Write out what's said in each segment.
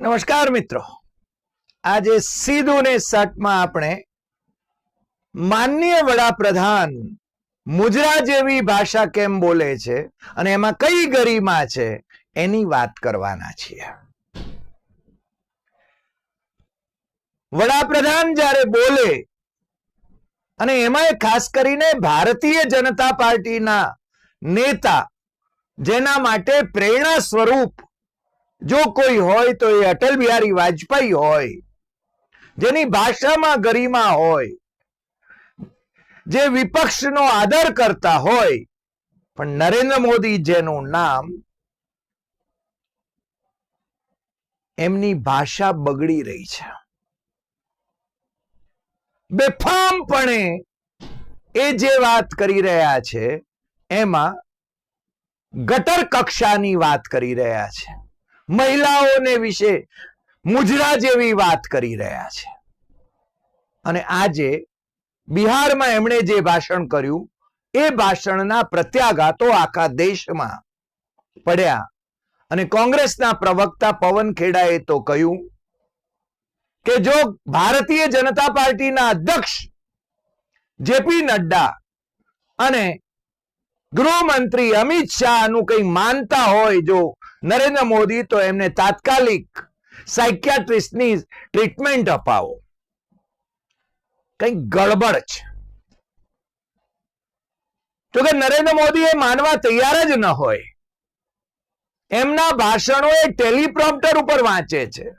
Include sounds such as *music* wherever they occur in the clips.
નમસ્કાર મિત્રો. આજે સીધું ને સટમાં આપણે માનનીય વડાપ્રધાન મુજરા જેવી ભાષા કેમ બોલે છે અને એમાં કઈ ગરિમા છે એની વાત કરવાના છીએ. વડાપ્રધાન જ્યારે બોલે અને એમાં ખાસ કરીને ભારતીય જનતા પાર્ટીના નેતા જેના માટે પ્રેરણા સ્વરૂપ જો કોઈ હોય તો એ અટલ બિહારી વાજપેયી હોય, જેની ભાષામાં ગરિમા હોય, જે વિપક્ષનો આદર કરતા હોય, પણ નરેન્દ્ર મોદી જેનું નામ એમની ભાષા બગડી રહી છે. બેફામપણે એ જે વાત કરી રહ્યા છે, એમાં ગટર કક્ષાની વાત કરી રહ્યા છે. મહિલાઓને વિશે મુજરા જેવી વાત કરી રહ્યા છે. અને આજે બિહારમાં એમણે જે ભાષણ કર્યું, એ ભાષણના પ્રત્યાઘાતો આખા દેશમાં પડ્યા. અને કોંગ્રેસના પ્રવક્તા પવન ખેડાએ તો કહ્યું કે જો ભારતીય જનતા પાર્ટીના અધ્યક્ષ જેપી નડ્ડા અને ગૃહમંત્રી અમિત શાહનું કંઈ માનતા હોય, જો નરેન્દ્ર મોદી તો એમને તાત્કાલિક સાયકિયાટ્રિસ્ટની ટ્રીટમેન્ટ અપાવો. કંઈક ગડબડ છે. તો કે નરેન્દ્ર મોદી એ માનવા તૈયાર જ ન હોય. એમના ભાષણો એ ટેલિપ્રોમ્પ્ટર ઉપર વાંચે છે.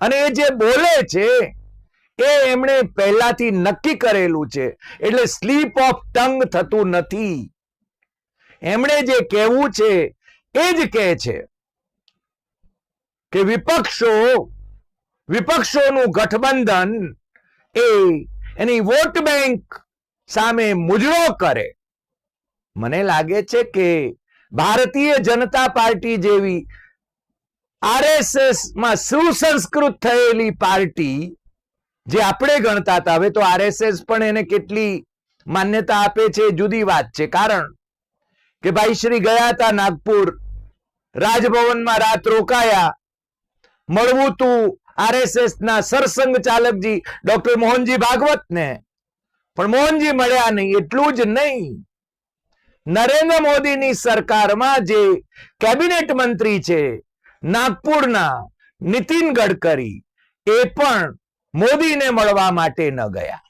અને એ જે બોલે છે, એ એમણે પહેલાથી નક્કી કરેલું છે. એટલે સ્લીપ ઓફ ટંગ થતું નથી. એમણે જે કહેવું છે એ જ કહે છે કે વિપક્ષો, વિપક્ષોનું ગઠબંધન એ એની વોટ બેંક સામે મુજરો કરે. મને લાગે છે કે ભારતીય જનતા પાર્ટી જેવી આરએસએસમાં સુસંસ્કૃત થયેલી પાર્ટી જે આપણે ગણતા હતા, હવે તો આરએસએસ પણ એને કેટલી માન્યતા આપે છે જુદી વાત છે. કારણ કે ભાઈ, શ્રી ગયા હતા નાગપુર રાજભવનમાં રાત રોકાયા. મળવું તું આરએસએસ ના સરસંઘ ચાલકજી ડોક્ટર મોહનજી ભાગવત ને પણ મોહનજી મળ્યા નહીં, એટલું જ નહીં. નરેન્દ્ર મોદીની સરકારમાં જે કેબિનેટ મંત્રી છે, નાગપુરના નીતિન ગડકરી, એ પણ મોદીને મળવા માટે ન ગયા.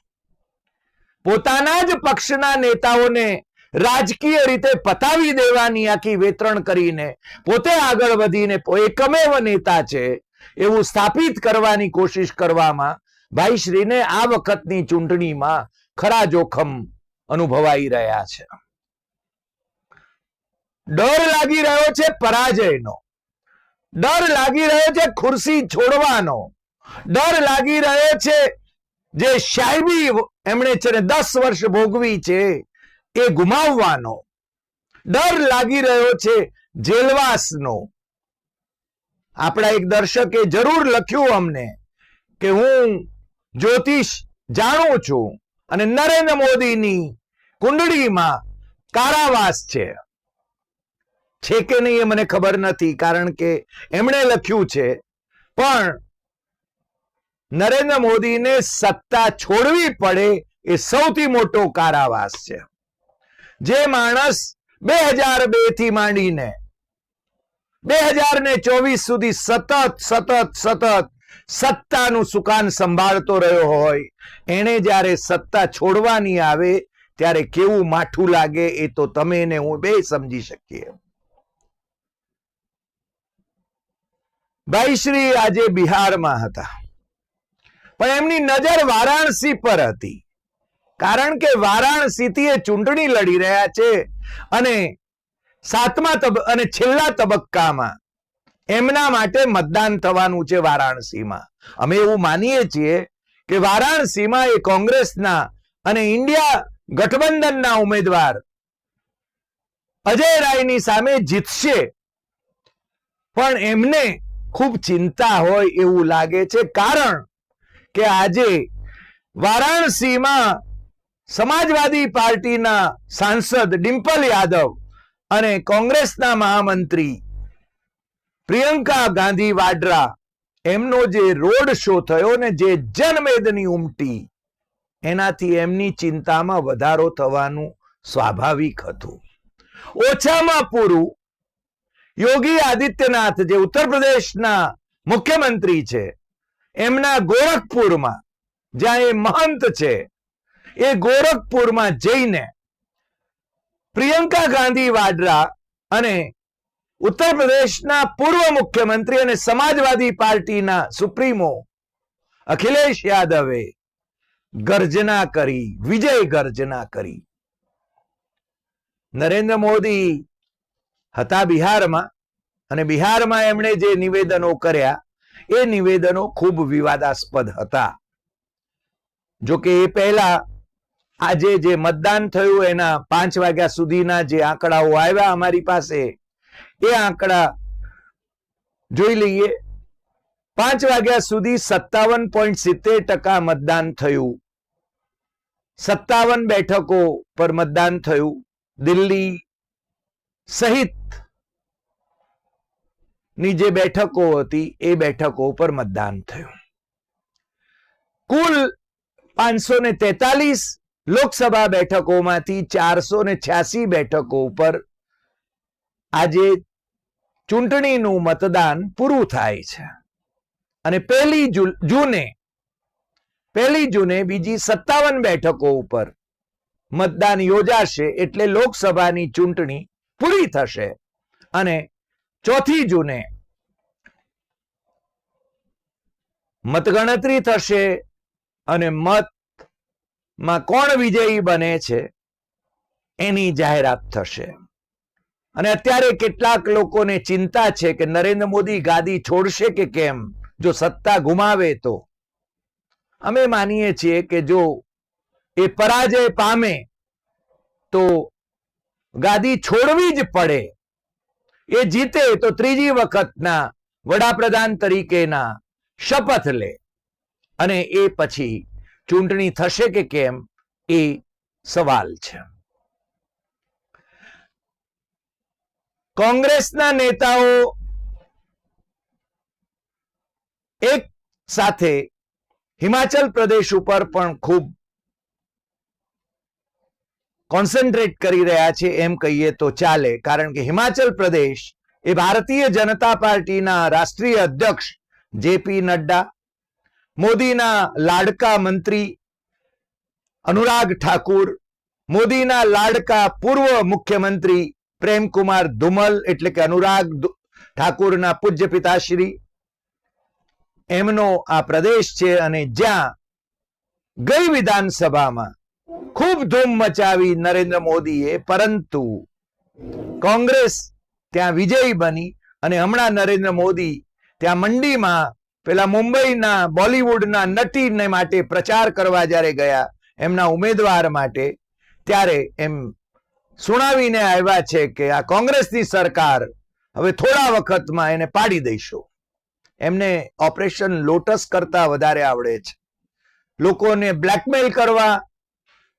પોતાના જ પક્ષના નેતાઓને રાજકીય રીતે પતાવી દેવાની આખી વેતરણ કરીને પોતે આગળ વધીને એકમેવ નેતા છે, એવું સ્થાપિત કરવાની કોશિશ કરવામાં ભાઈ શ્રીને આ વખતની ચૂંટણીમાં ખરા જોખમ અનુભવાઈ રહ્યા છે. ડર લાગી રહ્યો છે પરાજયનો. ડર લાગી રહ્યો છે ખુરશી છોડવાનો. ડર લાગી રહ્યો છે જે શાયબી એમણે છે ને દસ વર્ષ ભોગવી છે એ ગુમાવવાનો. ડર લાગી રહ્યો છે જેલવાસનો. આપણા એક દર્શકે જરૂર લખ્યું અમને કે હું જ્યોતિષ જાણું છું અને નરેન્દ્ર મોદીની કુંડળીમાં કારાવાસ છે. છે કે નહીં એ મને ખબર નથી કારણ કે એમણે લખ્યું છે. પણ નરેન્દ્ર મોદીને સત્તા છોડવી પડે એ સૌથી મોટો કારાવાસ છે. જે માણસ બે હજાર બેથી માંડીને બે હજાર ને ચોવીસ સુધી સતત સતત સતત સત્તાનું સુકાન સંભાળતો રહ્યો હોય એને જ્યારે સત્તા છોડવાની આવે, ત્યારે કેવું માઠું લાગે એ તો તમે ને હું બે સમજી શકીએ. ભાઈ શ્રી આજે બિહારમાં હતા. પણ એમની નજર વારાણસી પર હતી. કારણ કે વારાણસીથી એ ચૂંટણી લડી રહ્યા છે અને સાતમા તબ, અને છેલ્લા તબક્કામાં એમના માટે મતદાન થવાનું છે વારાણસીમાં. અમે એવું માનીએ છીએ કે વારાણસીમાં એ કોંગ્રેસના અને ઇન્ડિયા ગઠબંધનના ઉમેદવાર અજય રાયની સામે જીતશે. પણ એમને ખૂબ ચિંતા હોય એવું લાગે છે કારણ કે આજે વારાણસીમાં સમાજવાદી પાર્ટીના સાંસદ ડિમ્પલ યાદવ અને કોંગ્રેસના મહામંત્રી પ્રિયંકા ગાંધી વાડ્રા, એમનો જે રોડ શો થયો ને જે જનમેદની ઉમટી, એનાથી એમની ચિંતામાં વધારો થવાનું સ્વાભાવિક હતું. ઓછામાં પૂરું, યોગી આદિત્યનાથ જે ઉત્તર પ્રદેશના મુખ્યમંત્રી છે, એમના ગોરખપુરમાં, જ્યાં એ મહંત છે એ ગોરખપુરમાં જઈને પ્રિયંકા ગાંધી વાડરા અને ઉત્તર પ્રદેશના પૂર્વ મુખ્યમંત્રી અને સમાજવાદી પાર્ટીના સુપ્રીમો અખિલેશ યાદવે ગર્જના કરી, વિજય ગર્જના કરી. નરેન્દ્ર મોદી હતા બિહારમાં અને બિહારમાં એમણે જે નિવેદનો કર્યા, એ નિવેદનો ખૂબ વિવાદાસ્પદ હતા. જો કે એ પહેલા આજે જે મતદાન થયું એના પાંચ વાગ્યા સુધીના જે આંકડાઓ આવ્યા અમારી પાસે, એ આંકડા જોઈ લઈએ. પાંચ વાગ્યા સુધી સત્તાવન પોઈન્ટ સિત્તેર ટકા મતદાન થયું. સત્તાવન બેઠકો પર મતદાન થયું. દિલ્હી સહિતની જે બેઠકો હતી, એ બેઠકો પર મતદાન થયું. કુલ પાંચસો ને તેતાલીસ લોકસભા બેઠકોમાંથી ચારસો ને છ્યાસી બેઠકો ઉપર આજે ચૂંટણીનું મતદાન પૂરું થાય છે. અને પહેલી જૂને પહેલી જૂને બીજી સત્તાવન બેઠકો ઉપર મતદાન યોજાશે એટલે લોકસભાની ચૂંટણી પૂરી થશે. અને ચોથી જૂને મતગણતરી થશે અને મતમાં કોણ વિજયી બને છે? એની જાહેરાત થશે. અને અત્યારે કેટલાક લોકોને ચિંતા છે કે નરેન્દ્ર મોદી ગાદી છોડશે કે કેમ? જો સત્તા ગુમાવે તો? અમે માનીએ છીએ કે જો એ પરાજય પામે, તો ગાદી છોડવી જ પડે. એ જીતે તો ત્રીજી વખતના વડાપ્રધાન તરીકેના શપથ લે. અને એ પછી ચૂંટણી થશે કે કેમ એ સવાલ છે. કોંગ્રેસના નેતાઓ એક સાથે હિમાચલ પ્રદેશ ઉપર પણ ખૂબ કોન્સન્ટ્રેટ કરી રહ્યા છે એમ કહીએ તો ચાલે, કારણ કે હિમાચલ પ્રદેશ એ ભારતીય જનતા પાર્ટીના રાષ્ટ્રીય અધ્યક્ષ જેપી નડ્ડા મોદીના લાડકા મંત્રી અનુરાગ ઠાકુર, મોદીના લાડકા પૂર્વ મુખ્યમંત્રી પ્રેમકુમાર ધુમલ, એટલે કે અનુરાગ ઠાકુરના પૂજ્ય પિતાશ્રી. એમનો આ પ્રદેશ છે અને જ્યાં ગઈ વિધાનસભામાં ખૂબ ધૂમ મચાવી નરેન્દ્ર મોદીએ, પરંતુ કોંગ્રેસ ત્યાં વિજયી બની અને હમણાં નરેન્દ્ર મોદી ત્યાં મંડીમાં પેલા મુંબઈના, બોલિવૂડના નટીને માટે પ્રચાર કરવા જ્યારે ગયા, એમના ઉમેદવાર માટે, ત્યારે એમ સુણાવીને આવ્યા છે કે આ કોંગ્રેસની સરકાર હવે થોડા વખતમાં એને પાડી દઈશું. એમને ઓપરેશન લોટસ કરતા વધારે આવડે છે. લોકોને બ્લેકમેલ કરવા,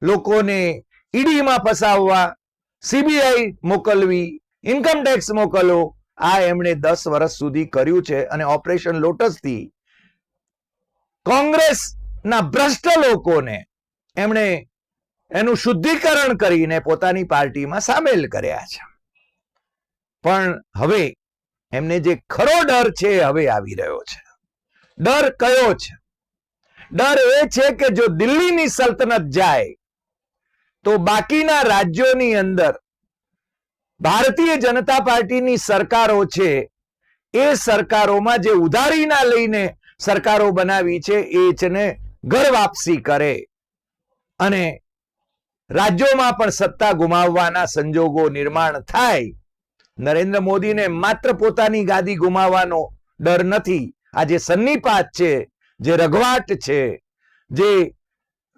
લોકોને ઈડીમાં ફસાવવા, સીબીઆઈ મોકલવી, ઇન્કમ ટેક્સ મોકલવો આ એમણે દસ વર્ષ સુધી કર્યું છે અને ઓપરેશન લોટસથી કોંગ્રેસના ભ્રષ્ટ લોકોને એમણે એનું શુદ્ધિકરણ કરીને પોતાની પાર્ટીમાં સામેલ કર્યા છે. પણ હવે એમને જે ખરો ડર છે હવે આવી રહ્યો છે. ડર કયો છે? ડર એ છે કે જો દિલ્હીની સલ્તનત જાય તો બાકીના રાજ્યોની અંદર ભારતીય જનતા પાર્ટીની સરકારો છે, એ સરકારોમાં જે ઉધારીના લઈને સરકારો બનાવી છે, એ ને ઘર વાપસી કરે. અને રાજ્યોમાં પણ સત્તા ગુમાવવાના સંજોગો નિર્માણ થાય. નરેન્દ્ર મોદીને માત્ર પોતાની ગાદી ગુમાવવાનો ડર નથી. આ જે સન્નિપાત છે, જે રઘવાટ છે, જે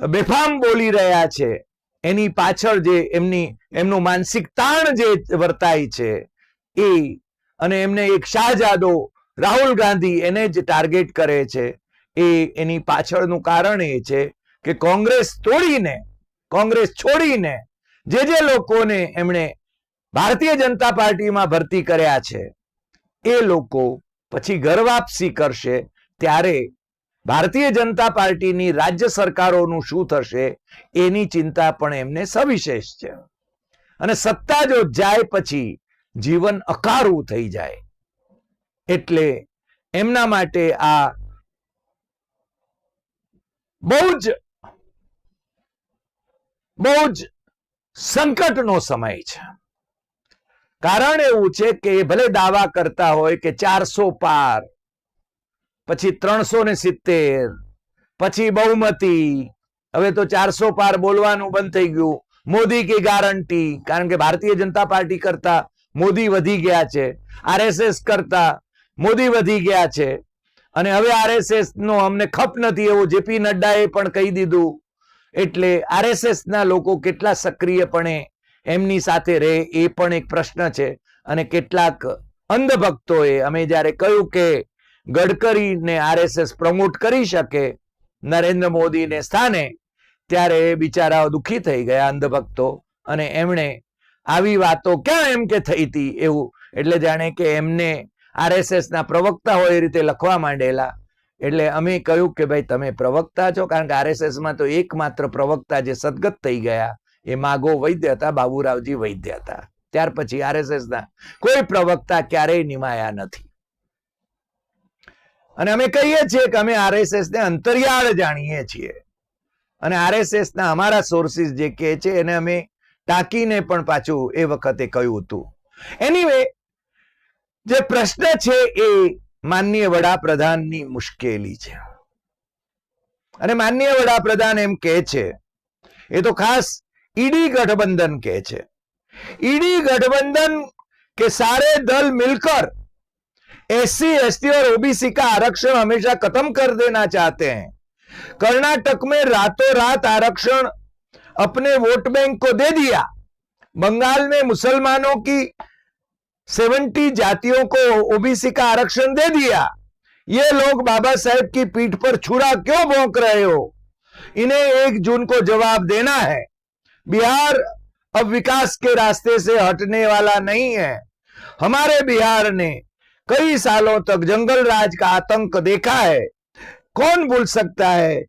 બેફામ બોલી રહ્યા છે એની પાછળ જે એમની, એમનું માનસિક તાણ જે વર્તાય છે, એ અને એમને એક શાહજાદો, રાહુલ ગાંધી એને જ ટાર્ગેટ કરે છે, એ એની પાછળનું કારણ એ છે કે કોંગ્રેસ તોડીને, કોંગ્રેસ છોડીને જે જે લોકોને એમણે ભારતીય જનતા પાર્ટીમાં ભરતી કર્યા છે, એ લોકો પછી ઘર વાપસી કરશે, ત્યારે ભારતીય જનતા પાર્ટીની રાજ્ય સરકારોનું શું થશે એની ચિંતા પણ એમને સવિશેષ છે. અને સત્તા જો જાય પછી જીવન અકારું થઈ જાય. એટલે એમના માટે આ બહુ જ બહુ જ સંકટનો સમય છે. કારણ એવું છે કે ભલે દાવા કરતા હોય કે ચારસો પાર પછી ત્રણસો ને સિત્તેર, પછી બહુમતી. હવે તો ચારસો પાર બોલવાનું બંધ થઈ ગયું. મોદી કી ગારંટી કારણ કે ભારતીય જનતા પાર્ટી કરતા મોદી વધી ગયા છે. આરએસએસ કરતા મોદી વધી ગયા છે. અને હવે આરએસએસ નો અમને ખપ નથી એવું જેપી નડ્ડાએ પણ કહી દીધું. એટલે આરએસએસ ના લોકો કેટલા સક્રિયપણે એમની સાથે રહે એ પણ એક પ્રશ્ન છે. અને કેટલાક અંધભક્તોએ, અમે જ્યારે કહ્યું કે ગડકરીને આરએસએસ પ્રમોટ કરી શકે નરેન્દ્ર મોદીને સ્થાને, ત્યારે એ બિચારાઓ દુઃખી થઈ ગયા અંધભક્તો. અને એમણે આવી વાતો ક્યાં એમ કે થઈ હતી એવું? એટલે જાણે કે એમને આરએસએસના પ્રવક્તા હોય એ રીતે લખવા માંડેલા. એટલે અમે કહ્યું કે ભાઈ તમે પ્રવક્તા છો, કારણ કે આરએસએસમાં તો એકમાત્ર પ્રવક્તા જે સદગત થઈ ગયા, એ માગો વૈદ્ય હતા, બાબુરાવજી વૈદ્ય હતા. ત્યાર પછી આરએસએસના કોઈ પ્રવક્તા ક્યારેય નિમાયા નથી. અને અમે કહીએ છીએ કે અમે આરએસએસ ને અંતરિયાળ જાણીએ છીએ. અને આરએસએસ ના અમારા સોર્સિસ જે કહે છે, એને અમે ટાંકીને પણ પાછું એ વખતે કહ્યું હતું. એનીવે જે પ્રશ્ન છે એ માનનીય વડાપ્રધાનની મુશ્કેલી છે. અને માનનીય વડાપ્રધાન એમ કહે છે, એ તો ખાસ ઈડી ગઠબંધન કહે છે. ઈડી ગઠબંધન કે સારે દલ મિલકર एससी, एसटी और ओबीसी का आरक्षण हमेशा खत्म कर देना चाहते हैं। कर्नाटक में रातों रात आरक्षण अपने वोट बैंक को दे दिया। बंगाल में मुसलमानों की सेवेंटी जातियों को ओबीसी का आरक्षण दे दिया। ये लोग बाबा साहेब की पीठ पर छुरा क्यों भोंक रहे हो? इन्हें एक जून को जवाब देना है। बिहार अब विकास के रास्ते से हटने वाला नहीं है। हमारे बिहार ने कई सालों तक जंगल राज का आतंक देखा है कौन भूल सकता है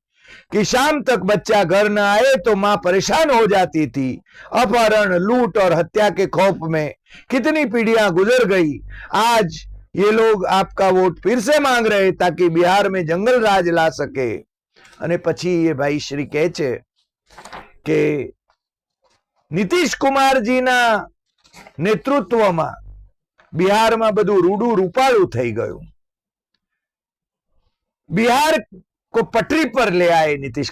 कि शाम तक बच्चा घर न आए तो मां परेशान हो जाती थी अपहरण लूट और हत्या के खौफ में कितनी पीढ़ियां गुजर गई आज ये लोग आपका वोट फिर से मांग रहे ताकि बिहार में जंगल राज ला सके અને પછી એ ભાઈ શ્રી કહે છે કે નીતિશ કુમારજીના નેતૃત્વમાં બિહારમાં બધું રૂડું રૂપાળું થઈ ગયું. બિહાર કો પટરી પર લે આય નીતિશ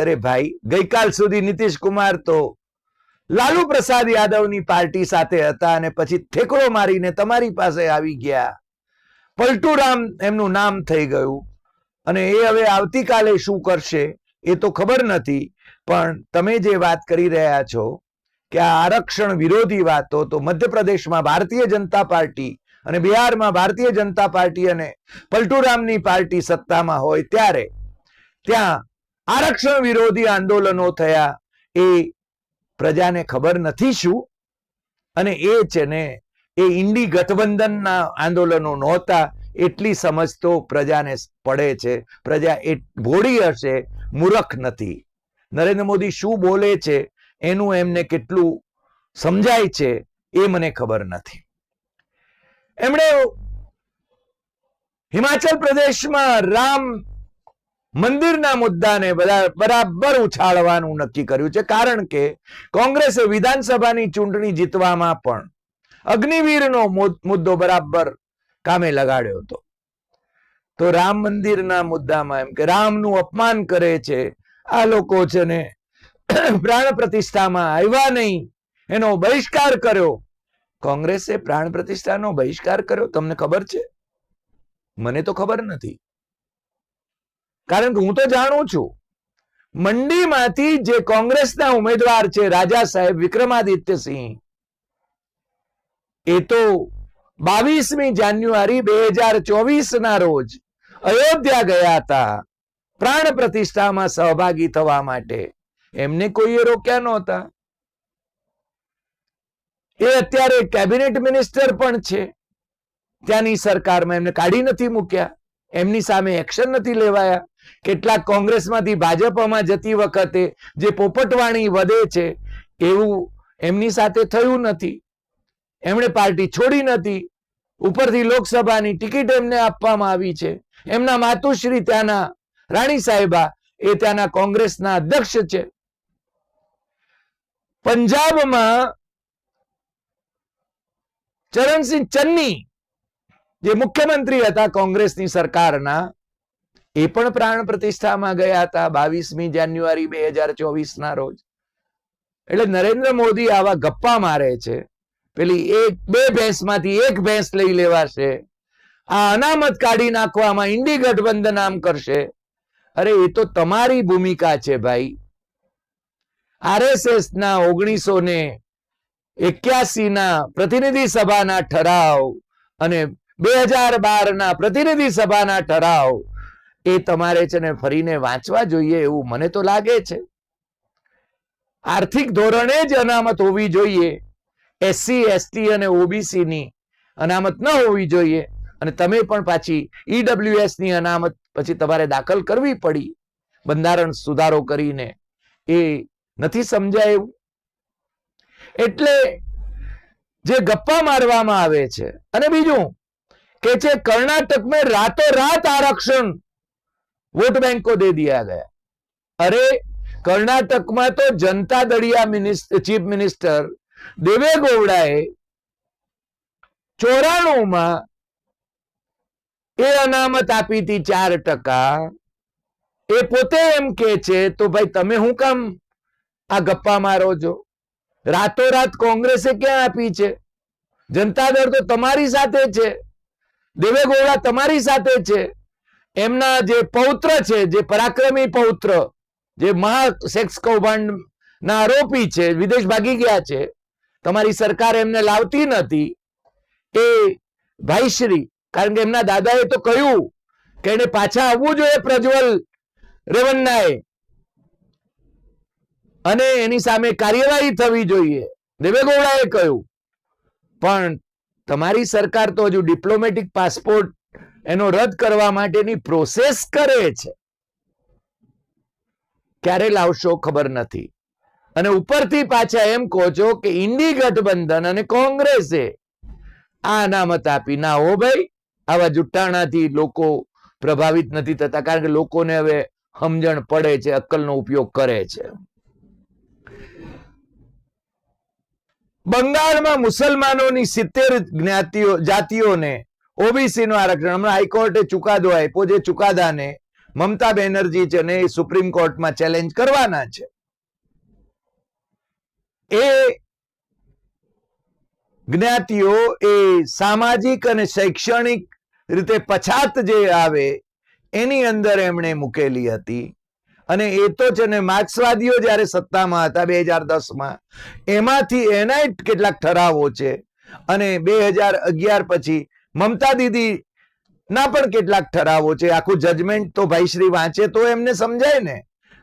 અરે ભાઈ, ગઈકાલ સુધી નીતિશ તો લાલુ પ્રસાદ યાદવની પાર્ટી સાથે હતા અને પછી ઠેકડો મારીને તમારી પાસે આવી ગયા. પલટુરામ એમનું નામ થઈ ગયું અને એ હવે આવતીકાલે શું કરશે એ તો ખબર નથી, પણ તમે જે વાત કરી રહ્યા છો કે આ આરક્ષણ વિરોધી વાતો તો મધ્યપ્રદેશમાં ભારતીય જનતા પાર્ટી અને બિહારમાં ભારતીય જનતા પાર્ટી અને પલટુરામની પાર્ટી સત્તામાં હોય ત્યારે ત્યાં આરક્ષણ વિરોધી આંદોલનો થયા એ પ્રજાને ખબર નથી શું? અને એ છે ને, એ ઇન્ડી ગઠબંધનના આંદોલનો નહોતા, એટલી સમજ તો પ્રજાને પડે છે. પ્રજા એ, ભોળી હશે, મૂરખ નથી. નરેન્દ્ર મોદી શું બોલે છે? એનું એમને કેટલું સમજાય છે એ મને ખબર નથી. એમણે હિમાચલ પ્રદેશમાં રામ મંદિરના મુદ્દાને બરાબર ઉછાળવાનું નક્કી કર્યું છે. કારણ કે કોંગ્રેસે વિધાનસભાની ચૂંટણી જીતવામાં પણ અગ્નિવીરનો મુદ્દો બરાબર કામે લગાડ્યો હતો. તો રામ મંદિરના મુદ્દામાં એમ કે રામનું અપમાન કરે છે. આ લોકો છે ને *coughs* પ્રાણ પ્રતિષ્ઠામાં આવ્યા નહીં, એનો બહિષ્કાર કર્યો. કોંગ્રેસે પ્રાણ પ્રતિષ્ઠાનો બહિષ્કાર કર્યો, તમને ખબર છે? મને તો ખબર નથી. કારણ કે હું તો જાણું છું. મંડીમાંથી જે કોંગ્રેસના ઉમેદવાર છે, રાજા સાહેબ વિક્રમાદિત્યસિંહ એ તો બાવીસમી જાન્યુઆરી બે હજાર ચોવીસ ના રોજ અયોધ્યા ગયા હતા, પ્રાણ પ્રતિષ્ઠામાં સહભાગી થવા માટે. એમને કોઈએ રોક્યા નહોતા. એ અત્યારે કેબિનેટ મિનિસ્ટર પણ છે. ત્યાંની સરકારમાં એમને કાઢી નથી મૂક્યા. એમની સામે એક્શન નથી લેવાયા. કેટલાક કોંગ્રેસમાંથી ભાજપમાં જતી વખતે જે પોપટવાણી વધે છે, એવું એમની સાથે થયું નથી. એમણે પાર્ટી છોડી નથી. ઉપરથી લોકસભાની ટિકિટ એમને આપવામાં આવી છે. એમના માતુશ્રી ત્યાંના રાણી સાહેબા એ ત્યાંના કોંગ્રેસના અધ્યક્ષ છે. પંજાબમાં ચરણસિંહ ચન્ની જે મુખ્યમંત્રી હતા કોંગ્રેસની સરકારના, એ પણ પ્રાણ પ્રતિષ્ઠામાં ગયા હતા બાવીસમી જાન્યુઆરી બે હજાર ચોવીસના રોજ. એટલે નરેન્દ્ર મોદી આવા ગપ્પા મારે છે. પેલી એક, બે ભેંસમાંથી એક ભેંસ લઈ લેવાશે. આ અનામત કાઢી નાખવામાં ઇન્ડી ગઠબંધન આમ કરશે. અરે એ તો તમારી ભૂમિકા છે ભાઈ. આરએસએસ ના ઓગણીસો ને એક્યાસી ના પ્રતિનિધિ સભાના ઠરાવ અને બે હજાર બાર ના પ્રતિનિધિ સભાના ઠરાવ એ તમારે છે ને ફરીને વાંચવા જોઈએ એવું મને તો લાગે છે. આર્થિક ધોરણે જ અનામત હોવી જોઈએ. એસસી, એસટી અને ઓબીસી ની અનામત ન હોવી જોઈએ અને તમે પણ પાછી ઈડબ્લ્યુએસની અનામત પછી તમારે દાખલ કરવી પડી. બંધારણ સુધારો કરીને એ નથી સમજાય? એવું એટલે જે ગપ્પા મારવામાં આવે છે, અને બીજું કે જે કર્ણાટક મેં રાતો રાત આરક્ષણ વોટ બેંકો દે દિયા ગયા. અરે, કર્ણાટકમાં તો જનતા દળિયા મિનિસ્ટર ચીફ મિનિસ્ટર દેવે ગોવડાએ ચોરાણુંમાં એ અનામત આપી હતી ચાર ટકા. એ પોતે એમ કે છે, તો ભાઈ તમે શું કામ આ ગપ્પા મારો છો. રાતોરાત કોંગ્રેસે ક્યાં આપી છે? જનતા દળ તો તમારી સાથે છે. દેવે ગૌડા તમારી સાથે છે. એમના જે પૌત્ર છે, જે પરાક્રમી પૌત્ર, જે મહા સેક્સ કૌભાંડ ના આરોપી છે, વિદેશ ભાગી ગયા છે, તમારી સરકાર એમને લાવતી નથી. એ ભાઈશ્રી કારણ કે એમના દાદાએ તો કહ્યું કે એને પાછા આવવું જોઈએ પ્રજ્વલ રેવન્નાએ. અને એની સામે કાર્યવાહી થવી જોઈએ. દેવેગૌડાએ કહ્યું, પણ તમારી સરકાર તો હજુ ડિપ્લોમેટિક પાસપોર્ટ એનો રદ કરવા માટેની પ્રોસેસ કરે છે. ક્યારે લાવશો ખબર નથી. અને ઉપરથી પાછા એમ કહો છો કે ઇન્ડી ગઠબંધન અને કોંગ્રેસે આ અનામત આપી. ના હો ભાઈ, આવા જુઠ્ઠાણાથી લોકો પ્રભાવિત નથી થતા, કારણ કે લોકોને હવે સમજણ પડે છે, અક્કલનો ઉપયોગ કરે છે. બંગાળમાં મુસલમાનોની સિત્તેર જ્ઞાતિઓ, જાતિઓને ઓબીસીનું આરક્ષણ, હમણાં હાઈકોર્ટે ચુકાદો આપ્યો જે ચુકાદાને મમતા બેનર્જી છે ને એ સુપ્રીમ કોર્ટમાં ચેલેન્જ કરવાના છે. એ જ્ઞાતિઓ એ સામાજિક અને શૈક્ષણિક રીતે પછાત જે આવે, એની અંદર એમણે મૂકેલી હતી. અને એ તો છે ને માર્ક્સવાદીઓ જ્યારે સત્તામાં હતા બે હજાર દસમાં, એમાંથી એના કેટલાક ઠરાવો છે. અને બે હજાર અગિયાર પછી મમતા દીદી ના પણ કેટલાક ઠરાવો છે. આખું જજમેન્ટ તો ભાઈશ્રી વાંચે તો એમને સમજાય ને.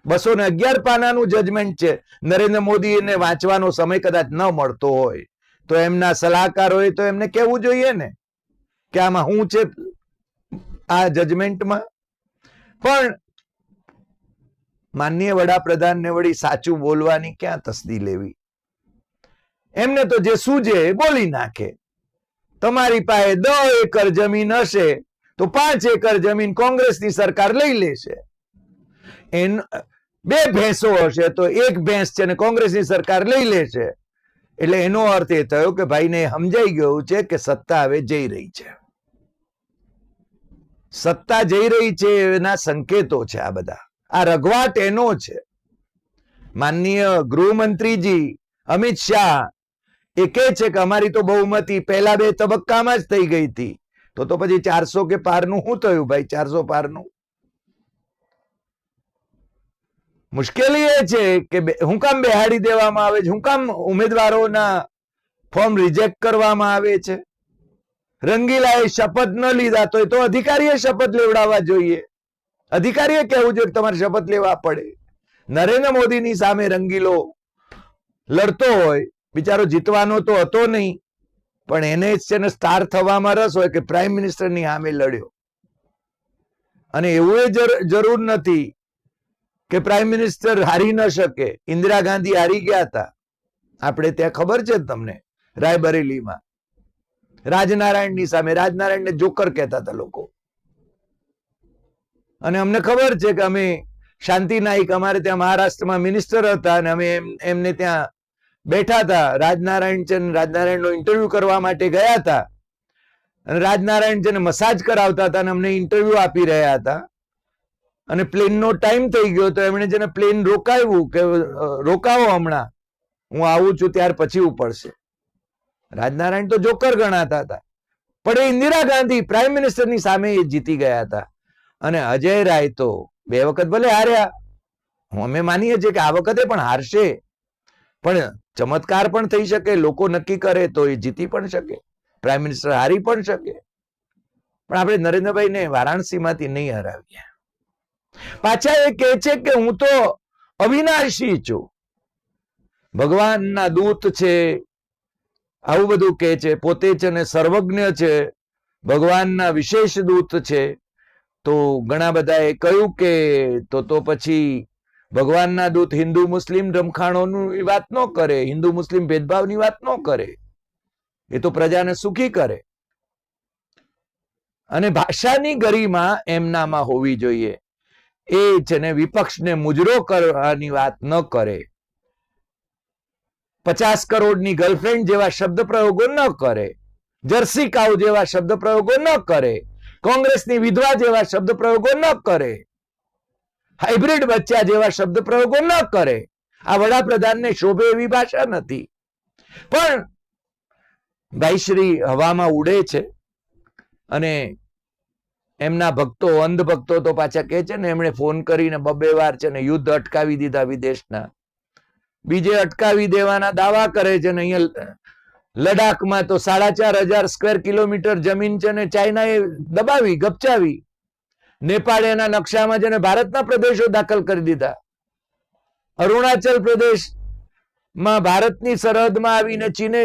બસો ને અગિયાર પાનાનું જજમેન્ટ છે. નરેન્દ્ર મોદીને વાંચવાનો સમય કદાચ ન મળતો હોય, તો એમના સલાહકારોએ તો એમને કહેવું જોઈએ ને, કે આમાં શું છે આ જજમેન્ટમાં પણ માનનીય વડાપ્રધાનને વળી સાચું બોલવાની ક્યાં તસ્દી લેવી? એમને તો જે સૂજે એ બોલી નાખે. તમારી પાસે દસ એકર જમીન હશે તો પાંચ એકર જમીન કોંગ્રેસની સરકાર લઈ લેશે. એન બે ભેંસો હશે તો એક ભેંસ છે ને કોંગ્રેસની સરકાર લઈ લેશે. એટલે એનો અર્થ એ થયો કે ભાઈને સમજાઈ ગયું છે કે સત્તા હવે જઈ રહી છે. સત્તા જઈ રહી છે એના સંકેતો છે આ બધા. આ રઘવાટ એનો છે. માનનીય ગૃહમંત્રીજી, અમિત શાહ, એ કે છે કે અમારી તો બહુમતી પહેલા બે તબક્કામાં જ થઈ ગઈ હતી. તો તો પછી ચારસો કે પારનું શું થયું ભાઈ? ચારસો પારનું? મુશ્કેલી એ છે કે હું કામ બેહાડી દેવામાં આવે છે? હું કામ ઉમેદવારોના ફોર્મ રિજેક્ટ કરવામાં આવે છે? રંગીલાએ શપથ ન લીધા તો એ તો અધિકારીએ શપથ લેવડાવવા જોઈએ. અધિકારીએ કહેવું જોઈએ કે તમારે શપથ લેવા પડે. નરેન્દ્ર મોદીની સામે રંગીલો લડતો હોય, બિચારો જીતવાનો તો હતો નહીં, પણ એને છે ને સ્ટાર થવામાં રસ હોય કે પ્રાઇમ મિનિસ્ટરની સામે લડ્યો. અને એવું એ જર- જરૂર નથી કે પ્રાઇમ મિનિસ્ટર હારી ન શકે. ઇન્દિરા ગાંધી હારી ગયા હતા. આપણે ત્યાં ખબર છે તમને, રાયબરેલીમાં. રાજનારાયણની સામે, રાજનારાયણને જોકર કહેતા હતા લોકો. અને અમને ખબર છે કે અમે શાંતિ નાઈક અમારે ત્યાં મહારાષ્ટ્રમાં મિનિસ્ટર હતા અને અમે એમ- એમને ત્યાં બેઠા હતા. રાજનારાયણ છે રાજનારાયણનો ઇન્ટરવ્યુ કરવા માટે ગયા હતા. અને રાજનારાયણ છે મસાજ કરાવતા હતા અને અમને ઇન્ટરવ્યુ આપી રહ્યા હતા. અને પ્લેનનો ટાઈમ થઈ ગયો તો એમણે જેને પ્લેન રોકાવ્યું કે રોકાવો હમણાં. હું આવું છું ત્યાર પછી ઉપડશે રાજનારાયણ તો જોકર ગણાતા હતા. પણ એ ઇન્દિરા ગાંધી પ્રાઇમ મિનિસ્ટરની સામે એ જીતી ગયા હતા. અને અજય રાય તો બે વખત ભલે હાર્યા. અમે માનીએ છીએ કે આ વખતે પણ હારશે. પણ ચમત્કાર પણ થઈ શકે, લોકો નક્કી કરે તો એ જીતી પણ શકે, પ્રાઇમ મિનિસ્ટર હારી પણ શકે. પણ આપણે નરેન્દ્રભાઈને વારાણસીમાંથી નહીં હરાવીએ. પાછા એ કહે છે કે હું તો અવિનાશી છું. ભગવાનના દૂત છે, આવું બધું કહે છે, પોતે છે ને સર્વજ્ઞ છે, ભગવાનના વિશેષ દૂત છે. તો ઘણા બધાએ કહ્યું કે તો તો પછી ભગવાનના દૂત હિન્દુ મુસ્લિમ રમખાણોની વાત ન કરે, હિન્દુ મુસ્લિમ ભેદભાવની વાત ન કરે. એ તો પ્રજાને સુખી કરે. અને ભાષાની ગરિમા એમનામાં હોવી જોઈએ. એ છે ને વિપક્ષને મુજરો કરવાની વાત ન કરે. પચાસ કરોડની ગર્લફ્રેન્ડ જેવા શબ્દ પ્રયોગો ન કરે. જર્સી કાઉ જેવા શબ્દ પ્રયોગો ન કરે. કોંગ્રેસની વિધવા જેવા શબ્દ પ્રયોગો ન કરે. હાઇબ્રિડ બચ્ચા જેવા શબ્દ પ્રયોગો ન કરે. આ વડાપ્રધાનને શોભે એવી ભાષા નથી. પણ ભાઈશ્રી હવામાં ઉડે છે અને એમના ભક્તો અંધ ભક્તો તો પાછા કહે છે ને, એમણે ફોન કરીને બબે વાર છે ને, યુદ્ધ અટકાવી દીધા વિદેશના. બીજે અટકાવી દેવાના દાવા કરે છે ને, અહીંયા લડાખમાં તો સાડા ચાર હજાર સ્ક્વેર કિલોમીટર જમીન છે ને ચાઇનાએ દબાવી, ગપચાવી. નેપાળ એના નકશામાં જેને ભારતના પ્રદેશો દાખલ કરી દીધા. અરુણાચલ પ્રદેશમાં ભારતની સરહદમાં આવીને ચીને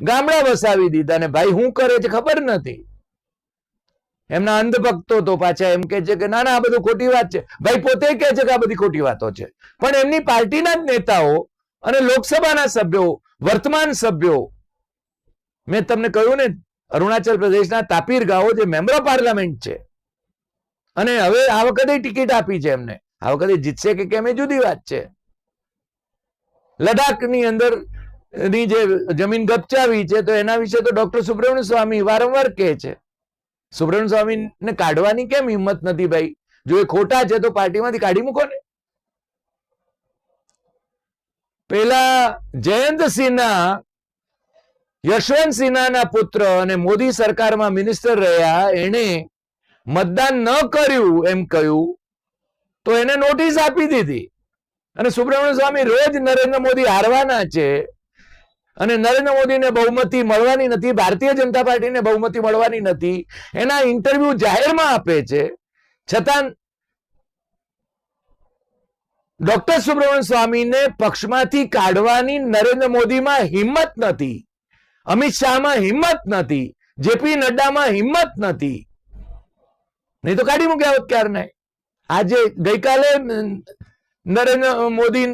ગામડા વસાવી દીધા ને ભાઈ શું કરે છે ખબર નથી. એમના અંધભક્તો તો પાછા એમ કે છે કે ના ના, આ બધું ખોટી વાત છે. ભાઈ પોતે કહે છે કે આ બધી ખોટી વાતો છે. પણ એમની પાર્ટીના જ નેતાઓ અને લોકસભાના સભ્યો, વર્તમાન સભ્યો મેં તમને કહ્યું ને, અરુણાચલ પ્રદેશના તાપીર ગાઓ જે મેમ્બર પાર્લામેન્ટ છે. અને હવે આ વખતે ટિકિટ આપી છે એમને. આ વખતે જીતશે કે કેમ એ જુદી વાત છે. લડાખની અંદરની જે જમીન ગપચાવી છે, તો એના વિશે તો ડોક્ટર સુબ્રમણ્ય સ્વામી વારંવાર કહે છે. સુબ્રમણ્ય સ્વામીને કાઢવાની કેમ હિંમત નથી ભાઈ? જો એ ખોટા છે, તો પાર્ટીમાંથી કાઢી મૂકો ને. પેલા જયંત સિન્હા યશવંત સિન્હાના પુત્ર અને મોદી સરકારમાં મિનિસ્ટર રહ્યા એને મતદાન ન કર્યું એમ કહ્યું, તો એને નોટિસ આપી દીધી. અને સુબ્રમણ્ય સ્વામી રોજ નરેન્દ્ર મોદી હારવાના છે અને નરેન્દ્ર મોદીને બહુમતી મળવાની નથી, ભારતીય જનતા પાર્ટીને બહુમતી મળવાની નથી, એના ઇન્ટરવ્યુ જાહેરમાં આપે છે. છતાં ડોક્ટર સુબ્રમણ્ય સ્વામીને પક્ષમાંથી કાઢવાની નરેન્દ્ર મોદીમાં હિંમત નથી. અમિત શાહમાં હિંમત નથી, જેપી નડ્ડામાં હિંમત નથી. નહીં તો કાઢી મૂક્યા હોત ક્યારને? આજે ગઈકાલે નરેન્દ્ર મોદી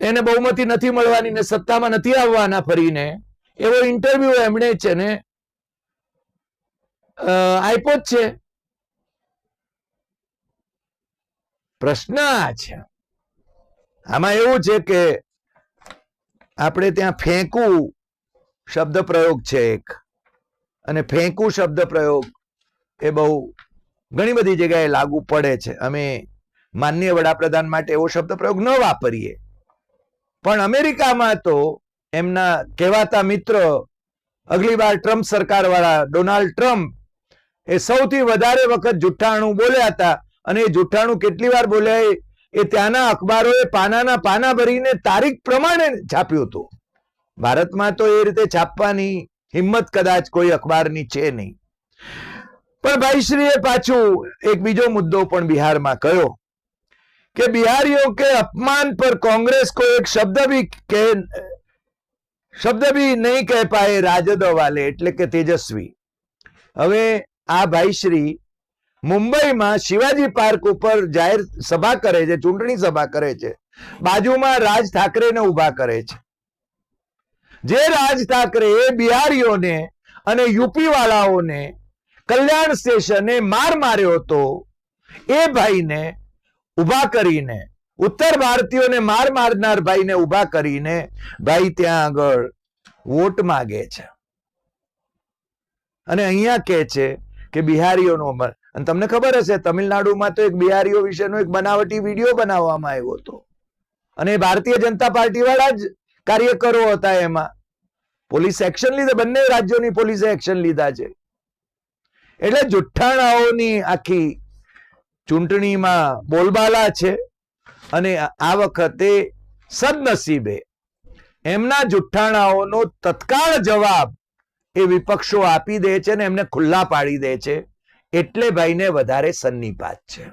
એને બહુમતી નથી મળવાની ને સત્તામાં નથી આવવાના ફરીને. એવો ઇન્ટરવ્યુ એમણે છે ને આપ્યો જ છે. પ્રશ્ન આ છે. આમાં એવું છે કે આપણે ત્યાં ફેંકવું શબ્દ પ્રયોગ છે એક. અને ફેંકવું શબ્દ પ્રયોગ એ બહુ ઘણી બધી જગ્યાએ લાગુ પડે છે. અમે માનનીય વડાપ્રધાન માટે એવો શબ્દ પ્રયોગ ન વાપરીએ. પણ અમેરિકામાં તો એમના કહેવાતા મિત્ર અગલી બાર ટ્રમ્પ સરકાર વાળા ડોનાલ્ડ ટ્રમ્પ એ સૌથી વધારે વખત જુઠ્ઠાણું બોલ્યા હતા. અને એ જુઠ્ઠાણું કેટલી વાર બોલ્યા એ- એ ત્યાંના અખબારોએ પાનાના પાના ભરીને તારીખ પ્રમાણે છાપ્યું હતું. ભારતમાં તો એ રીતે છાપવાની હિંમત કદાચ કોઈ અખબારની છે નહીં. પણ ભાઈશ્રીએ પાછું એક બીજો મુદ્દો પણ બિહારમાં કયો કે બિહારીઓ કે અપમાન પર કોંગ્રેસ કોઈ એક શબ્દ બી કે શબ્દ બી નહીં કહે પાએ રાજદ વાલે એટલે કે તેજસ્વી. હવે આ ભાઈશ્રી મુંબઈમાં શિવાજી પાર્ક ઉપર જાહેર સભા કરે છે, ચૂંટણી સભા કરે છે. બાજુમાં રાજ ઠાકરેને ઊભા કરે છે. જે રાજ ઠાકરે બિહારીઓને અને યુપી વાળાઓને કલ્યાણ સ્ટેશને માર માર્યો હતો, એ ભાઈને ઊભા કરીને, ઉત્તર ભારતીયોને માર મારનાર ભાઈને ઊભા કરીને ભાઈ ત્યાં આગળ વોટ માગે છે. અને અહીંયા કે છે કે બિહારીઓનો અને તમને ખબર હશે, તમિલનાડુમાં તો એક બિહારીઓ વિશેનો એક બનાવટી વીડિયો બનાવવામાં આવ્યો હતો. અને ભારતીય જનતા પાર્ટી વાળા જ કાર્યકરો હતા એમાં. પોલીસ એક્શન લીધે, બંને રાજ્યોની પોલીસે એક્શન લીધા છે. એટલે જુઠ્ઠાણાઓની આખી ચૂંટણીમાં બોલબાલા છે અને આ વખતે સદનસીબે એમના જુઠ્ઠાણાઓનો તત્કાળ જવાબ એ વિપક્ષો આપી દે છે ને એમને ખુલ્લા પાડી દે છે. એટલે ભાઈને વધારે સન્નિપાત છે.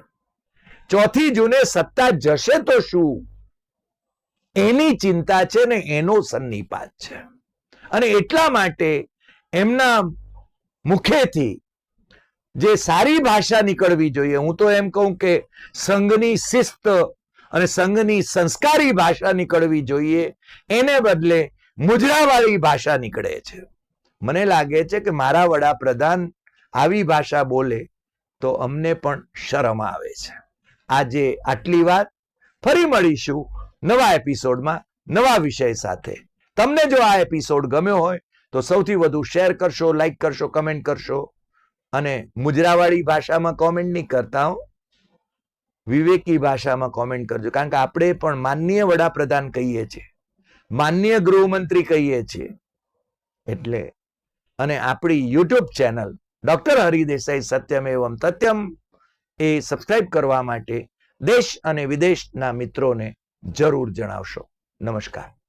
ચોથી જૂને સત્તા જશે તો શું? એની ચિંતા છે ને એનો સન્નિપાત છે. અને એટલા માટે એમના મુખેથી જે સારી ભાષા નીકળવી જોઈએ, હું તો એમ કહું કે સંઘની શિસ્ત અને સંઘની સંસ્કારી ભાષા નીકળવી જોઈએ, એને બદલે મુજરાવાળી ભાષા નીકળે છે. મને લાગે છે કે મારા વડાપ્રધાન આવી ભાષા બોલે તો અમને પણ શરમ આવે છે. આજે આટલી વાત. ફરી મળીશું નવા એપિસોડમાં નવા વિષય સાથે. તમને જો આ એપિસોડ ગમ્યો હોય તો સૌથી વધુ શેર કરશો, લાઈક કરશો, કમેન્ટ કરશો અને મુજરાવાળી ભાષામાં કોમેન્ટ નહીં કરતા હું. વિવેકી ભાષામાં કોમેન્ટ કરજો. કારણ કે આપણે પણ માનનીય વડાપ્રધાન કહીએ છીએ. માનનીય ગૃહમંત્રી કહીએ છીએ. એટલે અને આપણી યુટ્યુબ ચેનલ ડોક્ટર હરિદેસાઈ સત્યમ એવમ સત્યમ એ સબસ્ક્રાઇબ કરવા માટે દેશ અને વિદેશના મિત્રોને જરૂર જણાવશો. નમસ્કાર.